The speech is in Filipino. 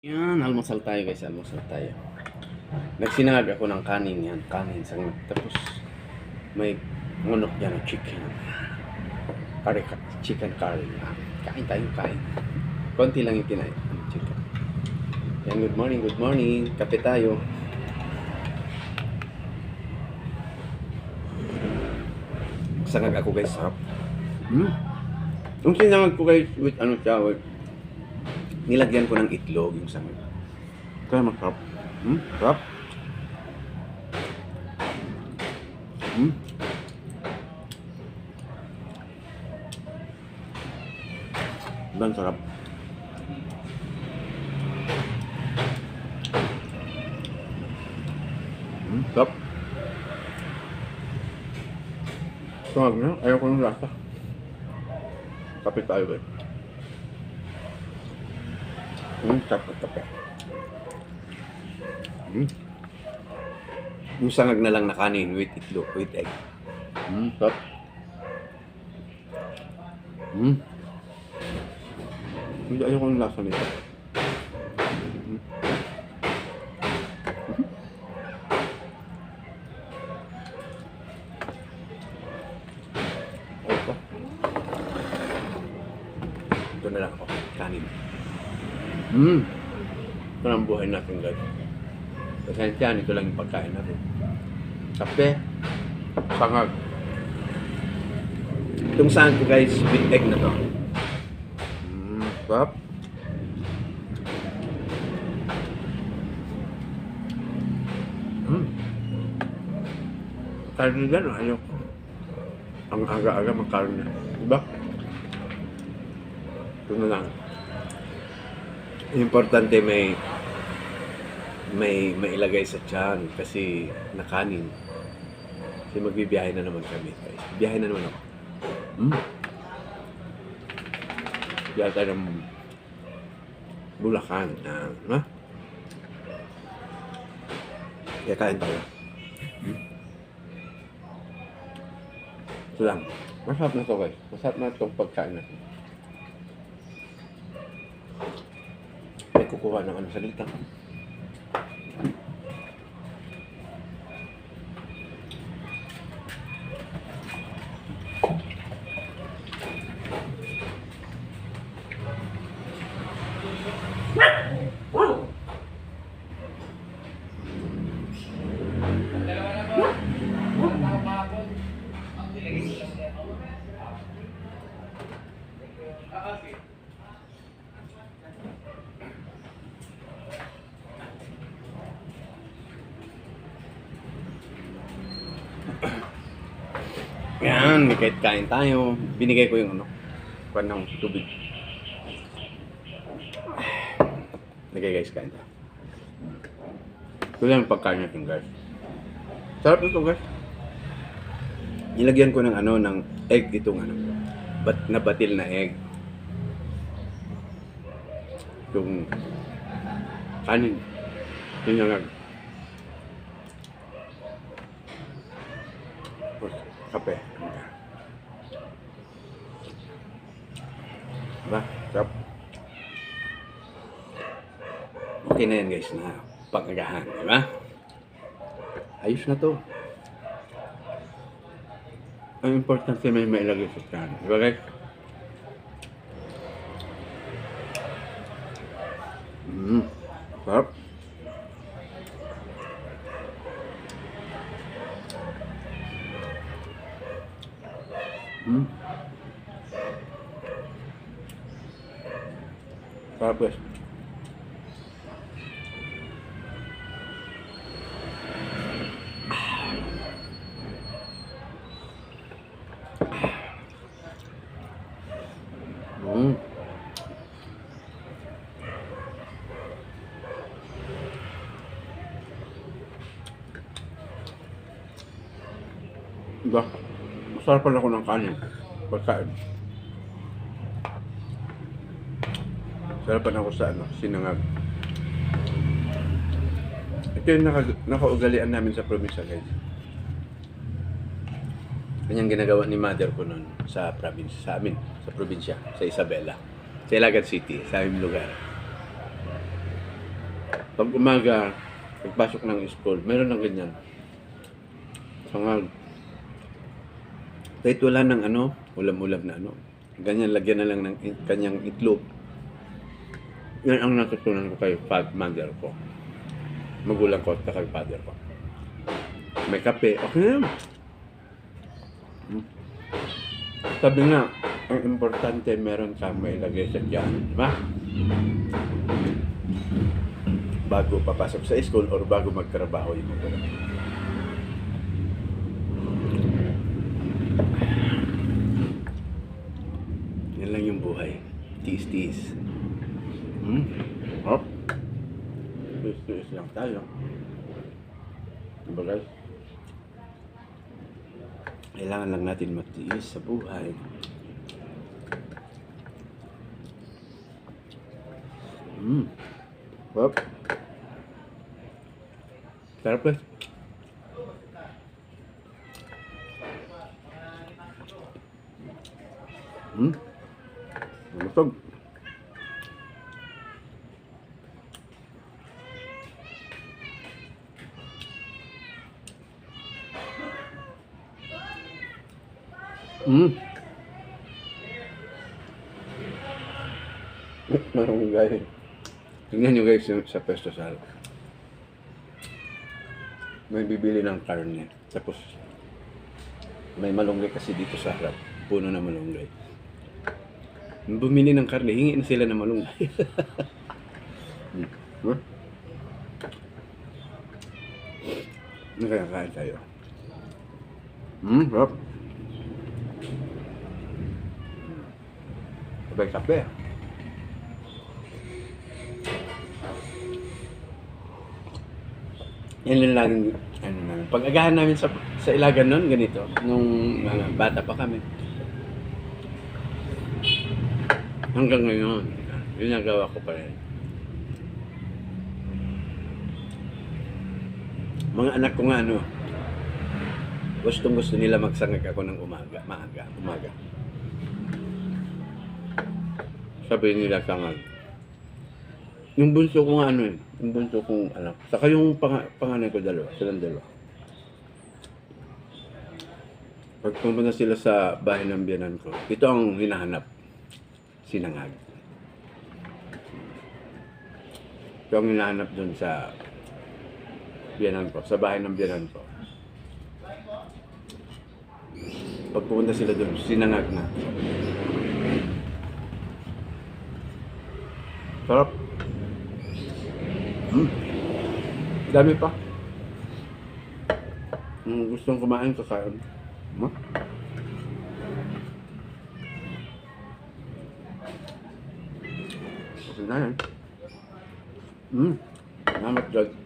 Yan, almusal tayo guys, almusal tayo. Nagsinangag ako ng kanin yan, kanin sang tapos may ngunok yan ng chicken. Curry, chicken curry. Ah, Kain tayo, kain. Konti lang yung kinain, chicken. Yan, good morning, good morning. Kape tayo. Sangag ako guys, sarap. Hmm? Yung sinangag ko guys, with ano siya, with nilagyan ko ng itlog yung sangag. Kaya masarap. Hmm? Sarap. Hmm? Dan sarap. Hmm? Sarap. Sarap na. Ayaw ko ng lasa. Kapit tayo guys. Hmm, sarap kape. Hmm. Yung sangag na lang na kanin with itlog, with egg. Hmm, sarap. Hmm. Hindi ayaw ko ng lasa nito. Ito. Ito na lang ako. Kanin. Hmm. Ito na ang buhay natin guys. Pasensya, ito lang yung pagkain natin. Kape, sangag. Itong saan ko guys, with egg na to. Mm, sarap. Mm. Karne dyan, ayaw ko. Ang aga-aga makarne. Diba? Ito na lang. Importante may may mailagay sa tiyan kasi nakanin. Kasi magbibiyahe na naman kami. guys. Biyahe na naman ako. Mm. Biyahe tayo ng Bulacan. Ah, ha? Kaya kain tayo. Mm. Ito lang. Masarap na to guys. Masarap na itong pagkain natin. May kukuha ng ano sa dito. Yan, may kahit kain tayo. Binigay ko yung ano, pan ng tubig. Nagay guys, kain tayo. Ito lang yung pagkain natin guys. Sarap ito guys. Nilagyan ko ng ano, ng egg itong ano, bat, na batil na egg. Yung kanin. Yun yung Tapos, kape. Diba? Sarap. Okay na yan guys na pangagahan. Diba? Ayos na to. Ang importante may mailagay sa tiyan. Diba guys? Mm. Sarap. Mm. Guys. Mm. Diba? Masarapan ako ng kanin. Pagkain. Sarapan ako sa ano, sinangag. Ito yung naka, nakaugalian namin sa probinsya guys. Kanyang ginagawa ni mother ko noon sa province, sa amin, sa probinsya, sa Isabela. Sa Ilagan City, sa aming lugar. Pag umaga, pagpasok ng school, meron ng ganyan. Sangag. Kahit wala ng ano, ulam-ulam na ano. Ganyan, lagyan na lang ng kanyang itlog. Yan ang natutunan ko kay fat mother ko. Magulang ko at kay father ko. May kape, okay na. Sabi nga, ang importante meron ka may lagay sa tiyan, di ba? Bago papasok sa school or bago magtrabaho yung magulang. Yan lang yung buhay. Tiis-tiis. Hmm? Hop. Tiis-tiis lang tayo. Diba guys? Kailangan lang natin matiis sa buhay. Hmm. Hop. Sarap guys. Hmm. Busog. Hmm. Marami guys. Tingnan nyo guys sa pesto sa May bibili ng karne. Tapos may malunggay kasi dito sa harap. Puno na malunggay. Bumili ng karne, hingi na sila ng malunggay. hmm. Huh? Nakakakain tayo. Hmm, sarap. Sabay kape. Yan lang laging ano namin. Pag agahan namin sa, sa ilagan noon, ganito. Nung mga bata pa kami. Hanggang ngayon, ginagawa ko pa rin. Mga anak ko nga ano, gustong gusto nila magsangag ako ng umaga, maaga, umaga. Sabi nila sangag. Yung bunso ko nga ano eh, yung bunso kong anak. Saka yung pang panganay ko dalawa, silang dalawa. Pag pumunta sila sa bahay ng biyanan ko, ito ang hinahanap. Sinangag. Ito ang hinahanap dun sa biyanan ko, sa bahay ng biyanan ko. Pag pumunta sila dun, sinangag na. Sarap. Hmm. Dami pa. Kung gustong kumain, kakain. Hmm? Okay na yan. Hmm. Salamat, God.